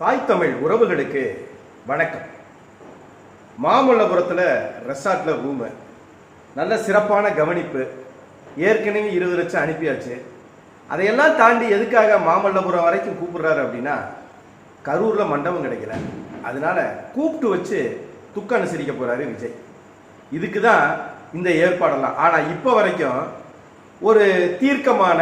தாய் தமிழ் உறவுகளுக்கு வணக்கம். மாமல்லபுரத்தில் ரெசார்ட்டில் ரூமு நல்ல சிறப்பான கவனிப்பு. ஏற்கனவே இருபது லட்சம் அனுப்பியாச்சு. அதையெல்லாம் தாண்டி எதுக்காக மாமல்லபுரம் வரைக்கும் கூப்பிடுறாரு அப்படின்னா கரூரில் மண்டபம் கிடைக்கல. அதனால கூப்பிட்டு வச்சு துக்க அனுசரிக்க போறாரு விஜய். இதுக்கு தான் இந்த ஏற்பாடெல்லாம். ஆனால் இப்போ வரைக்கும் ஒரு தீர்க்கமான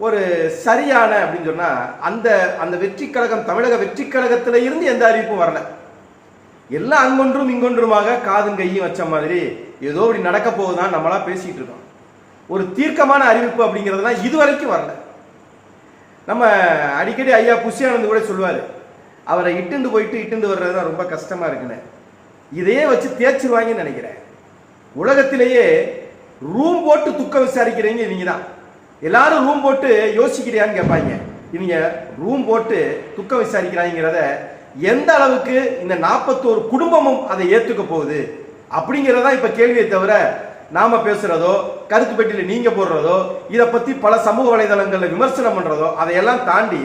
ஒரு சரியான அப்படின்னு சொன்னா அந்த அந்த வெற்றி கழகம் தமிழக வெற்றி கழகத்துல இருந்து எந்த அறிவிப்பும் வரல. எல்லாம் அங்கொன்றும் இங்கொன்றுமாக காதும் கையும் வச்ச மாதிரி ஏதோ இப்படி நடக்க போகுதான் நம்மளா பேசிட்டு இருக்கோம். ஒரு தீர்க்கமான அறிவிப்பு அப்படிங்கிறதுலாம் இது வரைக்கும் வரல. நம்ம அடிக்கடி ஐயா புஷியானந்து கூட சொல்லுவாரு அவரை இட்டுண்டு போயிட்டு இட்டுண்டு வர்றது தான் ரொம்ப கஷ்டமா இருக்குன்னு. இதையே வச்சு தேய்ச்சிருவாங்கன்னு நினைக்கிறேன். உலகத்திலேயே ரூம் போட்டு துக்கம் விசாரிக்கிறீங்க இவங்க தான் எல்லாரும் ரூம் போட்டு யோசிக்கிறியான்னு கேட்பாங்க. இவங்க ரூம் போட்டு துக்கம் விசாரிக்கிறாங்கிறத எந்த அளவுக்கு இந்த நாற்பத்தோரு குடும்பமும் அதை ஏற்றுக்க போகுது? அப்படிங்கிறதா இப்போ கேள்வியை தவிர நாம பேசுறதோ கருத்து பெட்டியில் நீங்க போடுறதோ இதை பத்தி பல சமூக வலைதளங்களில் விமர்சனம் பண்றதோ அதையெல்லாம் தாண்டி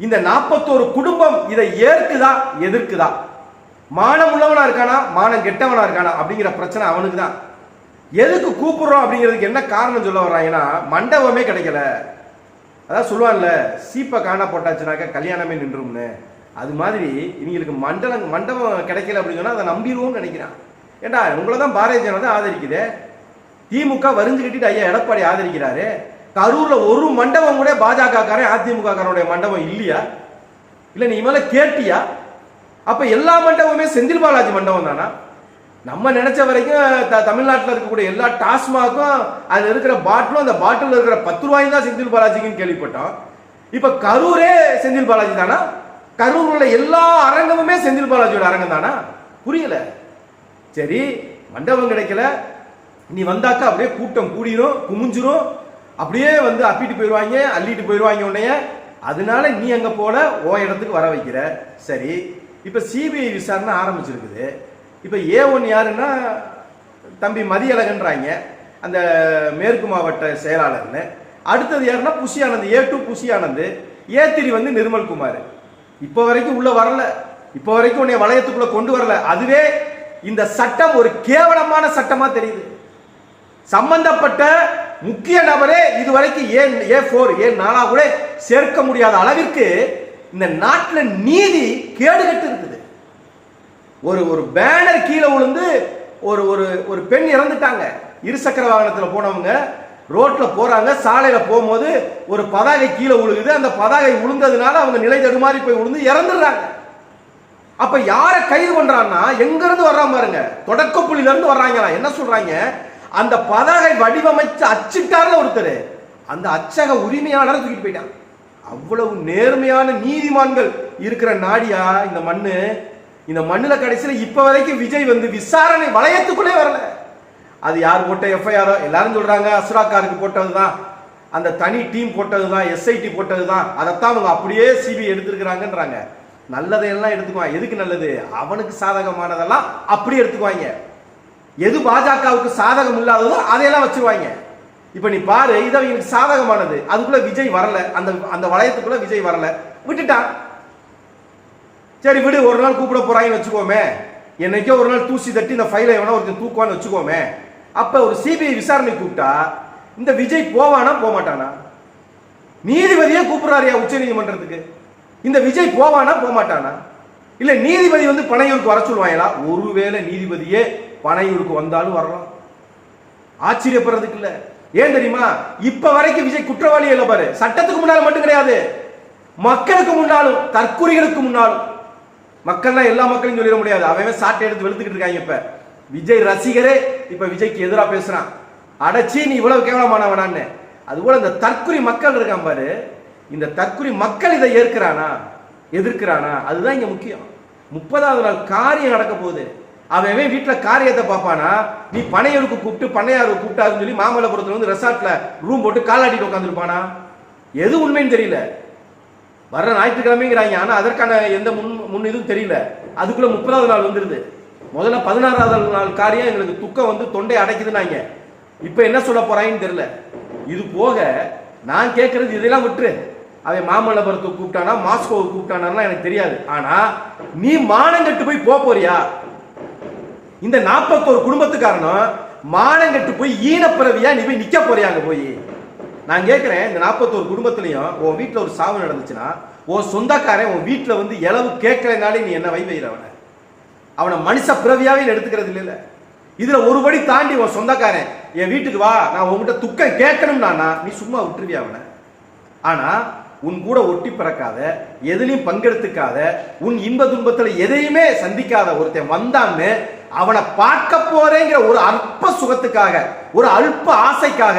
இந்த நாற்பத்தோரு குடும்பம் இதை ஏற்குதா எதிர்க்குதா? மானம் உள்ளவனா இருக்கானா மானம் கெட்டவனா இருக்கானா அப்படிங்கிற பிரச்சனை அவனுக்கு தான் எதுக்கு கூப்பிடுறோம் அப்படிங்கிறதுக்கு என்ன காரணம் சொல்ல வர்றாங்கன்னா மண்டபமே கிடைக்கல. அதான் சொல்லுவான்ல சீப்பை காணா போட்டாச்சுனாக்கா கல்யாணமே நின்றும்னு. அது மாதிரி இவங்களுக்கு மண்டலம் மண்டபம் கிடைக்கல அப்படின்னு சொன்னால் அதை நம்பிடுவோம்னு நினைக்கிறான். ஏண்டா உங்களை தான் பாரதிய ஜனதா ஆதரிக்குது. திமுக வரிஞ்சு கட்டிட்டு ஐயா எடப்பாடி ஆதரிக்கிறாரு. கரூரில் ஒரு மண்டபம் கூட பாஜக காரன் மண்டபம் இல்லையா? இல்லை நீ மேலே கேட்டியா? அப்போ எல்லா மண்டபமே செந்தில் பாலாஜி மண்டபம் தானா? நம்ம நினைச்ச வரைக்கும் த- தமிழ்நாட்டில் இருக்கக்கூடிய எல்லா டாஸ்மாக்கும் அதில் இருக்கிற பாட்டிலும் அந்த பாட்டில் இருக்கிற பத்து ரூபாயும் தான் செந்தில் பாலாஜிக்குன்னு கேள்விப்பட்டோம். இப்போ கரூரே செந்தில் பாலாஜி தானா? கரூர் உள்ள எல்லா அரங்கமுமே செந்தில் பாலாஜியோட அரங்கம் தானா? புரியல. சரி மண்டபம் கிடைக்கல. நீ வந்தாக்கா அப்படியே கூட்டம் கூடிரும் குமிஞ்சிரும். அப்படியே வந்து அப்பிட்டு போயிடுவாங்க அள்ளிட்டு போயிடுவாங்க உன்னைய. அதனால நீ அங்கே போல ஓ இடத்துக்கு வர வைக்கிற. சரி இப்போ சிபிஐ விசாரணை ஆரம்பிச்சிருக்குது. இப்போ ஏ ஒன் யாருன்னா தம்பி மதியழகன்றாங்க. அந்த மேற்கு மாவட்ட செயலாளர்னு. அடுத்தது யாருன்னா புஷியானந்த் ஏ டூ புஷியானந்த் ஏ த்ரீ வந்து நிர்மல் குமார். இப்போ வரைக்கும் உள்ள வரல. இப்போ வரைக்கும் உன்னை வளையத்துக்குள்ள கொண்டு வரல. அதுவே இந்த சட்டம் ஒரு கேவலமான சட்டமா தெரியுது. சம்பந்தப்பட்ட முக்கிய நபரே இதுவரைக்கும் ஏன் ஏ ஃபோர் ஏ நாலா கூட சேர்க்க முடியாத அளவிற்கு இந்த நாட்டில் நீதி கேடுகட்டு இருக்குது. ஒரு ஒரு பேனர் கீழே விழுந்து ஒரு ஒரு ஒரு பெண் இறந்துட்டாங்க. இருசக்கர வாகனத்தில் போனவங்க ரோட்டில் போகிறாங்க சாலையில் போகும்போது ஒரு பதாகை கீழே விழுகுது. அந்த பதாகை விழுந்ததுனால அவங்க நிலை தடுமாறி போய் விழுந்து இறந்துடுறாங்க. அப்போ யாரை கைது பண்ணுறான்னா எங்கேருந்து வர்றான் பாருங்க. தொடக்க புள்ளில வர்றாங்களா என்ன சொல்கிறாங்க அந்த பதாகை வடிவமைச்சு அச்சிட்டார்ல ஒருத்தர். அந்த அச்சக உரிமையாளரை தூக்கிட்டு போயிட்டான். அவ்வளவு நேர்மையான நீதிமான்கள் இருக்கிற நாடியா இந்த மண்ணு? இந்த மண்ணில் கடைசியில் இப்போ வரைக்கும் விஜய் வந்து விசாரணை வளையத்துக்குள்ளே வரல. அது யார் போட்ட எஃப்ஐஆரோ? எல்லாரும் சொல்கிறாங்க அசுராக்காருக்கு போட்டது தான் அந்த தனி டீம் போட்டதுதான் எஸ்ஐடி போட்டதுதான். அதைத்தான் அவங்க அப்படியே சிபிஐ எடுத்துருக்குறாங்கன்றாங்க. நல்லதையெல்லாம் எடுத்துக்குவான் எதுக்கு நல்லது? அவனுக்கு சாதகமானதெல்லாம் அப்படியே எடுத்துக்குவாங்க. எது பாஜகவுக்கு சாதகம் இல்லாததோ அதையெல்லாம் வச்சுருவாங்க இப்போ நீ பாரு இது அவங்களுக்கு சாதகமானது. அதுக்குள்ளே விஜய் வரல. அந்த அந்த வளையத்துக்குள்ளே விஜய் வரல. விட்டுட்டான். சரி விடு ஒரு நாள் கூப்பிட போறாங்கன்னு வச்சுக்கோமே. என்னைக்கோ ஒரு நாள் தூசி தட்டி இந்த ஃபைலை எவனா ஒருத்தன் தூக்குவான்னு வச்சுக்கோமே. அப்ப ஒரு சிபிஐ விசாரணை கூப்பிட்டா இந்த விஜய் போவானா போக மாட்டானா நீதிபதியே கூப்பிடுறாரியா உச்ச நீதிமன்றத்துக்கு. இந்த விஜய் போவானா போக மாட்டானா இல்ல நீதிபதி வந்து பனையூருக்கு வர சொல்லுவாங்களா? ஒருவேளை நீதிபதியே பனையூருக்கு வந்தாலும் வரலாம். ஆச்சரியப்படுறதுக்கு இல்ல. ஏன் தெரியுமா? இப்ப வரைக்கும் விஜய் குற்றவாளி இல்ல பாரு. சட்டத்துக்கு முன்னால மட்டும் கிடையாது. மக்களுக்கு முன்னாலும் தற்கொலைகளுக்கு முன்னாலும். மக்கள்னா எல்லா மக்களையும் சொல்லிட முடியாது. அவன் சாட்டை எடுத்து வெளுத்துக்கிட்டு இருக்காங்க இப்ப. விஜய் ரசிகரே இப்ப விஜய்க்கு எதிராக பேசுறான். அடைச்சி நீ இவ்வளவு கேவலமானவனான்னு. அதுபோல இந்த தற்குறி மக்கள் இருக்கான் பாரு. இந்த தற்குறி மக்கள் இதை ஏற்கிறானா? எதிர்க்கிறானா? அதுதான் இங்க முக்கியம். முப்பதாவது நாள் காரியம் நடக்க போகுது. அவன் வீட்டில் வீட்டுல காரியத்தை பார்ப்பானா? நீ பனையருக்கு கூப்பிட்டு பண்ணையாருக்கு கூப்பிட்டாருன்னு சொல்லி மாமல்லபுரத்துல வந்து ரெசார்ட்ல ரூம் போட்டு காலாட்டிட்டு உட்காந்துருப்பானா எது உண்மைன்னு தெரியல. வர்ற ஞாயிற்றுக்கிழமைங்கிறாங்க. ஆனால் அதற்கான எந்த முன் முன் இதுவும் தெரியல. அதுக்குள்ள முப்பதாவது நாள் வந்துருது. முதல்ல பதினாறாவது நாள் காரியம் எங்களுக்கு துக்கம் வந்து தொண்டை அடைக்குதுன்னாங்க. இப்போ என்ன சொல்ல போறாங்கன்னு தெரியல. இது போக நான் கேட்கறது இதெல்லாம் விட்டுரு. அவன் மாமல்லபுரத்தை கூப்பிட்டானா மாஸ்கோவை கூப்பிட்டானா எனக்கு தெரியாது. ஆனா நீ மானங்கட்டு போய் போக போறியா? இந்த நாற்பத்தோரு குடும்பத்துக்காரனும் மானங்கட்டு போய் ஈனப்பிறவியா நீ போய் நிக்க போறியா அங்க போய்? நான் கேட்குறேன் இந்த நாற்பத்தோரு குடும்பத்துலேயும் உன் வீட்டில் ஒரு சாவு நடந்துச்சுன்னா உன் சொந்தக்காரன் உன் வீட்டில் வந்து எளவு கேட்கலைனாலே நீ என்ன வை அவனை? அவனை மனுஷ பிறவியாவே எடுத்துக்கிறது இல்லைல்ல. இதில் ஒரு படி தாண்டி உன் சொந்தக்காரன் என் வீட்டுக்கு வா நான் உன்கிட்ட துக்கம் கேட்கணும்னா நீ சும்மா விட்டுருவியா அவனை? ஆனால் உன் கூட ஒட்டி பிறக்காத எதுலையும் பங்கெடுத்துக்காத உன் இன்ப துன்பத்தில் எதையுமே சந்திக்காத ஒருத்தன் வந்தான்னு அவனை பார்க்க போறேங்கிற ஒரு அற்ப சுகத்துக்காக ஒரு அல்ப ஆசைக்காக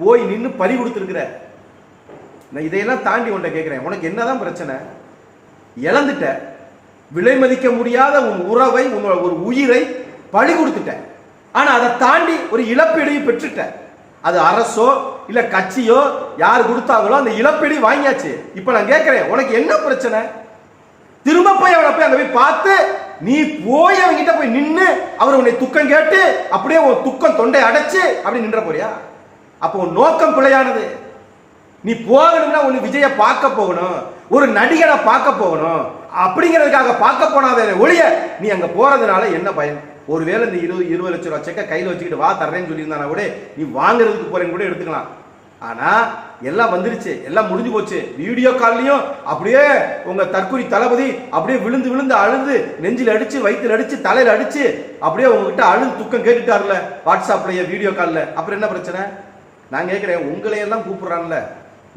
போய் நின்று பறி கொடுத்துருக்குற. நான் இதையெல்லாம் தாண்டி உன்ட்ட கேட்குறேன். உனக்கு என்னதான் பிரச்சனை? இழந்துட்ட. விலை மதிக்க முடியாத உன் உறவை உன் ஒரு உயிரை பழி கொடுத்துட்ட. ஆனால் அதை தாண்டி ஒரு இழப்பீடையும் பெற்றுட்ட. அது அரசோ இல்லை கட்சியோ யார் கொடுத்தாங்களோ அந்த இழப்பீடு வாங்கியாச்சு. இப்போ நான் கேட்குறேன் உனக்கு என்ன பிரச்சனை? திரும்ப போய் அவனை போய் அங்கே போய் பார்த்து நீ போய் அவங்கிட்ட போய் நின்று அவர் உன்னை துக்கம் கேட்டு அப்படியே உன் துக்கம் தொண்டை அடைச்சு அப்படி நின்ற போறியா? அப்போ உன் நோக்கம் பிழையானது. நீ போகணும்னா ஒன்று விஜய பார்க்க போகணும். ஒரு நடிகரை பார்க்க போகணும். அப்படிங்கிறதுக்காக பார்க்க போனாதே ஒழிய நீ அங்க போறதுனால என்ன பயன்? ஒருவேளை இந்த இருபது இருபது லட்சம் ரூபா செக்கை கையில் வச்சுக்கிட்டு வா தர்றேன்னு சொல்லியிருந்தானா கூட நீ வாங்குறதுக்கு போறேன்னு கூட எடுத்துக்கலாம். ஆனா எல்லாம் வந்துருச்சு. எல்லாம் முடிஞ்சு போச்சு. வீடியோ கால்லையும் அப்படியே உங்க தற்குறி தளபதி அப்படியே விழுந்து விழுந்து அழுது நெஞ்சில் அடிச்சு வயிற்றுல அடிச்சு தலையில அடிச்சு அப்படியே உங்ககிட்ட அழுது துக்கம் கேட்டுட்டார்ல வாட்ஸ்அப்லயே வீடியோ காலில். அப்புறம் என்ன பிரச்சனை? நான் கேட்குறேன் உங்களையெல்லாம் கூப்பிடுறான்ல.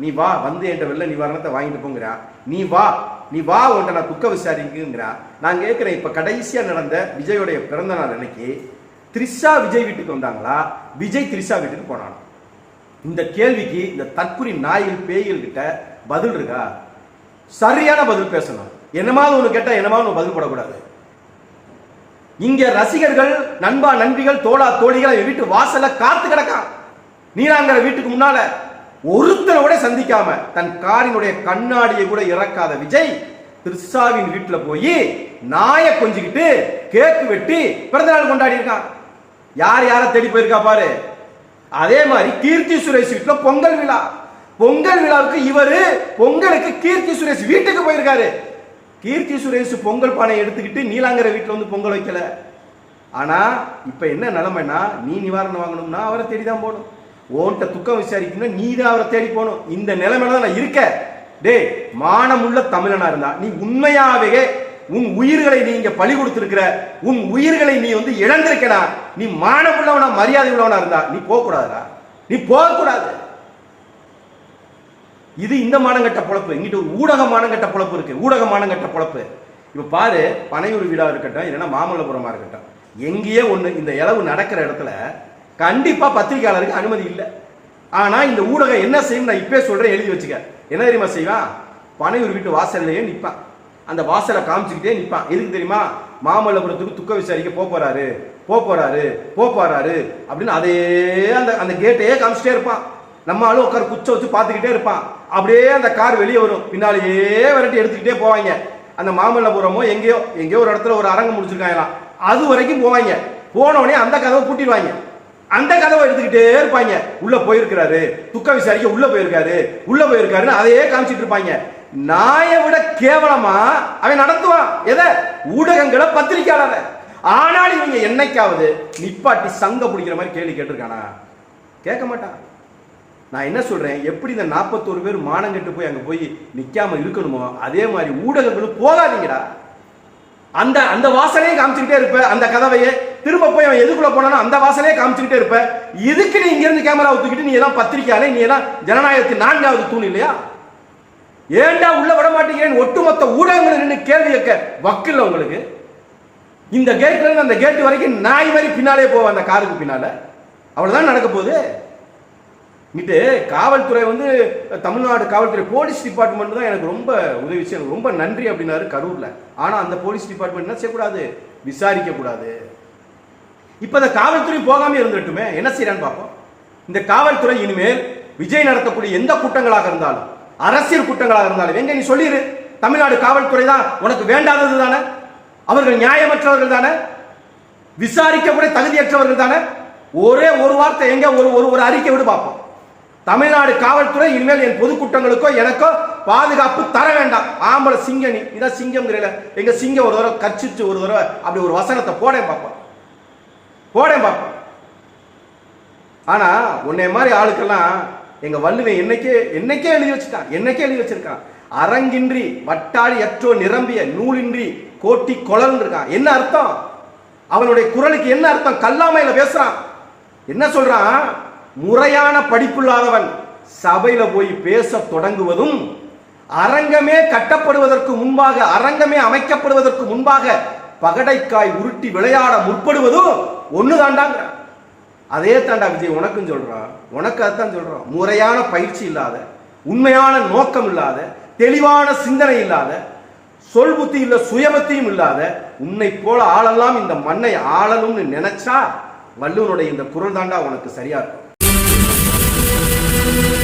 நீ வா வந்து என்கிட்ட வெள்ள நிவாரணத்தை வாங்கிட்டு போங்கிறா நீ வா நீ வா உன்ட்ட நான் துக்க விசாரிக்குங்கிறா நான் கேட்குறேன் இப்போ கடைசியா நடந்த விஜயோடைய பிறந்த நாள் அன்னைக்கு த்ரிஷா விஜய் வீட்டுக்கு வந்தாங்களா? விஜய் த்ரிஷா வீட்டுக்கு போனானா. இந்த கேள்விக்கு இந்த தற்குறி நாயில் பேய்கள் கிட்ட பதில் இருக்கா? சரியான பதில் பேசணும். என்னமாவது ஒன்று கேட்டால் என்னமாவது ஒன்று பதில் போடக்கூடாது. இங்க ரசிகர்கள் நண்பா நண்பிகள் தோழா தோழிகள் வீட்டு வாசலை காத்து கிடக்கான் நீலாங்கர வீட்டுக்கு முன்னால ஒருத்தனை கூட சந்திக்காம தன் காரினுடைய கண்ணாடியை கூட இறக்காத விஜய் திரிஷாவின் வீட்டில் போய் நாயை கொஞ்சிக்கிட்டு கேக்கு வெட்டி பிறந்தநாள் கொண்டாடி இருக்கான். யார் யாரை தேடி போயிருக்கா பாரு? அதே மாதிரி கீர்த்தி சுரேஷ் வீட்டில் பொங்கல் விழா. பொங்கல் விழாவுக்கு இவரு பொங்கலுக்கு கீர்த்தி சுரேஷ் வீட்டுக்கு போயிருக்காரு. கீர்த்தி சுரேஷ் பொங்கல் பானை எடுத்துக்கிட்டு நீலாங்கர வீட்டில் வந்து பொங்கல் வைக்கல. ஆனா இப்ப என்ன நிலைமைன்னா நீ நிவாரணம் வாங்கணும்னா அவரை தேடி தான் போகணும். ஓன்ட்ட துக்கம் விசாரிக்கணும்னா நீ தான் அவரை தேடி போகணும். இந்த நிலைமையில தான் நான் இருக்கேன். டேய் மானமுள்ள தமிழனா இருந்தா நீ உண்மையாகவே உன் உயிர்களை நீ இங்க பலி கொடுத்திருக்கிற உன் உயிர்களை நீ வந்து இழந்திருக்கடா நீ மானமுள்ளவனா மரியாதை உள்ளவனா இருந்தா நீ போக கூடாதுடா நீ போக கூடாது இது இந்த மானங்கட்ட பொழப்பு. இங்கிட்ட ஒரு ஊடக மானங்கட்ட பொழப்பு இருக்கு. ஊடக மானங்கட்ட பொழப்பு. இப்ப பாரு பனையூர் வீடா இருக்கட்டும் இல்லைன்னா மாமல்லபுரமா இருக்கட்டும். எங்கேயோ ஒண்ணு இந்த இளவு நடக்கிற இடத்துல கண்டிப்பாக பத்திரிகையாளருக்கு அனுமதி இல்லை. ஆனால் இந்த ஊடகம் என்ன செய்யும் நான் இப்போ சொல்கிறேன் எழுதி வச்சுக்க. என்ன தெரியுமா செய்வான் பனையூர் வீட்டு வாசல்லையே நிற்பான் அந்த வாசலை காமிச்சுக்கிட்டே நிற்பான் எதுக்கு தெரியுமா? மாமல்லபுரத்துக்கு துக்க விசாரிக்க போக போகிறாரு போக போகிறாரு போக போகிறாரு அப்படின்னு அதே அந்த அந்த கேட்டையே காமிச்சிட்டே இருப்பான் நம்ம ஆளும் உட்கார குச்ச வச்சு பார்த்துக்கிட்டே இருப்பான் அப்படியே அந்த கார் வெளியே வரும். பின்னாலேயே விரட்டி எடுத்துக்கிட்டே போவாங்க. அந்த மாமல்லபுரமோ எங்கேயோ எங்கேயோ ஒரு இடத்துல ஒரு அரங்கம் முடிச்சிருக்காங்களாம். அது வரைக்கும் போவாங்க. போன அந்த கதவை பூட்டிடுவாங்க. அந்த கதவை எடுத்துக்கிட்டே இருப்பாங்க. உள்ள போயிருக்கிறாரு. துக்க விசாரிக்க உள்ள போயிருக்காரு. உள்ள போயிருக்காருன்னு அதையே காமிச்சிட்டு இருப்பாங்க. நாயை விட கேவலமா அவன் நடத்துவான் எதை? ஊடகங்களை பத்திரிக்கையாளரை. ஆனால் இவங்க என்னைக்காவது நிப்பாட்டி சங்க பிடிக்கிற மாதிரி கேள்வி கேட்டிருக்கானா? கேட்க மாட்டான். நான் என்ன சொல்றேன்? எப்படி இந்த நாற்பத்தோரு பேர் மானங்கெட்டு போய் அங்க போய் நிக்காம இருக்கணுமோ அதே மாதிரி ஊடகங்களும் போகாதீங்கடா. அந்த அந்த வாசலையே காமிச்சுக்கிட்டே இருப்ப அந்த கதவையே. திரும்ப போய் அவன் எதுக்குள்ள போனானோ அந்த வாசலையே காமிச்சுக்கிட்டே இருப்ப. இதுக்கு நீ இங்கிருந்து கேமரா தூக்கிட்டு நீ எல்லாம் பத்திரிக்கையாலே நீ எல்லாம் ஜனநாயகத்தின் நான்காவது தூண் இல்லையா? ஏன்டா உள்ள விட மாட்டேங்கிறேன் ஒட்டுமொத்த ஊடகங்கள் நின்று கேள்வி கேட்க வக்கில்ல உங்களுக்கு? இந்த கேட்ல இருந்து அந்த கேட்டு வரைக்கும் நாய் மாதிரி பின்னாலே போவேன் அந்த காருக்கு பின்னால. அவ்வளவுதான் நடக்க போகுது. இது காவல்துறை வந்து தமிழ்நாடு காவல்துறை போலீஸ் டிபார்ட்மெண்ட் தான் எனக்கு ரொம்ப உதவி செய்யணும் ரொம்ப நன்றி அப்படின்னாரு கரூர்ல. ஆனா அந்த போலீஸ் டிபார்ட்மெண்ட் என்ன செய்யக்கூடாது? விசாரிக்க கூடாது இப்ப காவல்துறை போகாம இருந்துட்டுமே என்ன செய்யறான்னு பார்ப்போம். இந்த காவல்துறை இனிமேல் விஜய் நடத்தக்கூடிய எந்த குற்றங்களாக இருந்தாலும் அரசியல் குற்றங்களாக இருந்தாலும் எங்க நீ சொல்லிடு தமிழ்நாடு காவல்துறை தான் உனக்கு வேண்டாதது தானே? அவர்கள் நியாயமற்றவர்கள் தானே? விசாரிக்க கூட தகுதியற்றவர்கள் தானே? ஒரே ஒரு வார்த்தை எங்க ஒரு ஒரு ஒரு அறிக்கை விடு பார்ப்போம். தமிழ்நாடு காவல்துறை இனிமேல் என் பொதுக்கூட்டங்களுக்கோ எனக்கோ பாதுகாப்பு தர வேண்டாம். ஆம்பளை சிங்கனி இதான் சிங்கம்ங்கிறல எங்க சிங்கம் ஒரு தடவை கர்ச்சிச்சு ஒரு தடவை அப்படி ஒரு வசனத்தை போடேன் பார்ப்போம். போடேன் பார்ப்போம். ஆனா உன்னை மாதிரி ஆளுக்கெல்லாம் எங்க வள்ளுவன் என்னைக்கே என்னைக்கே எழுதி வச்சுட்டான் என்னைக்கே எழுதி வச்சிருக்கான். அரங்கின்றி வட்டாளி அற்றோ நிரம்பிய நூலின்றி கோட்டி கொளல் இருக்கான். என்ன அர்த்தம்? அவனுடைய குரலுக்கு என்ன அர்த்தம்? கல்லாமையில பேசுறான். என்ன சொல்றான்? முறையான படிப்புள்ளாதவன் சபையில போய் பேச தொடங்குவதும் அரங்கமே கட்டப்படுவதற்கு முன்பாக அரங்கமே அமைக்கப்படுவதற்கு முன்பாக பகடைக்காய் உருட்டி விளையாட முற்படுவதும் ஒன்று தாண்டாங்க அதே தாண்டா விஜய் உனக்கும் சொல்றான். உனக்கு அதான் சொல்றான். முறையான பயிற்சி இல்லாத உண்மையான நோக்கம் இல்லாத தெளிவான சிந்தனை இல்லாத சொல் புத்தி இல்ல சுயபத்தியும் இல்லாத உன்னை போல ஆளெல்லாம் இந்த மண்ணை ஆளணும்னு நினைச்சா வள்ளுவனுடைய இந்த குரல் தாண்டா உனக்கு சரியா இருக்கும். Thank you.